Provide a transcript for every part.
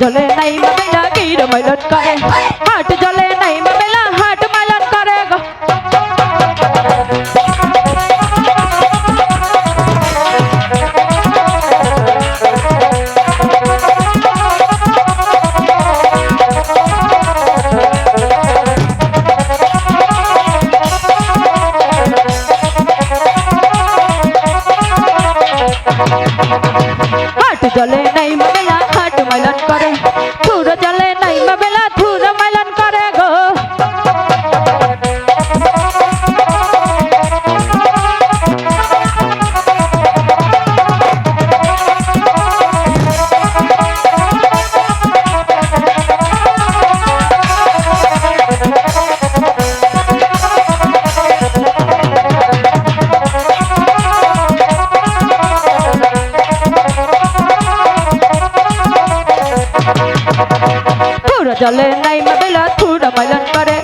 জলে নাই বেলা গির মাইলন করে। হাট জলে থুর জলে নাই বেলা থুর মাইলন করে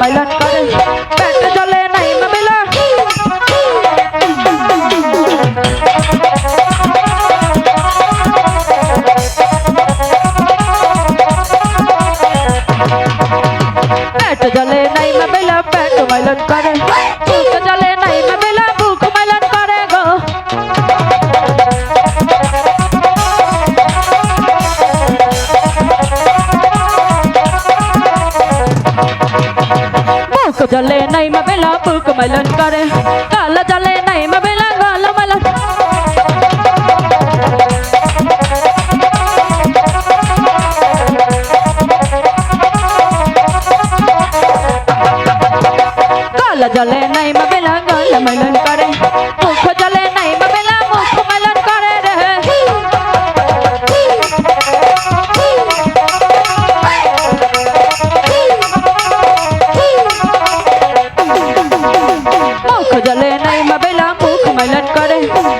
মাইলন করে। পেট জলে নাই বেলা পেট জলে নাই বেলা পেট মাইলন করে। বুক জলে নাই বেলা বুক মাইলন করে গাল জলে নাই বেলা গাল মাইলন গাল জলে নাই বেলা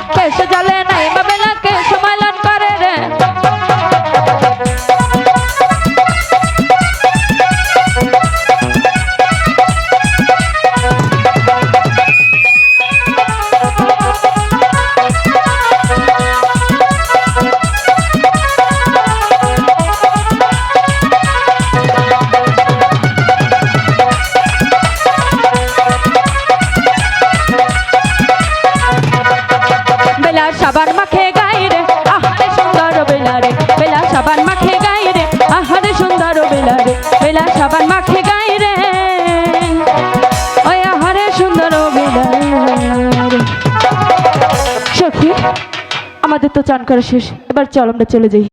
করে সুন্দর বেলা সাবান মাখে গাই রে। ওই আহারে সুন্দর বেলা রে। সখী, আমাদের তো চান করা শেষ। এবার চল, আমরা চলে যাই।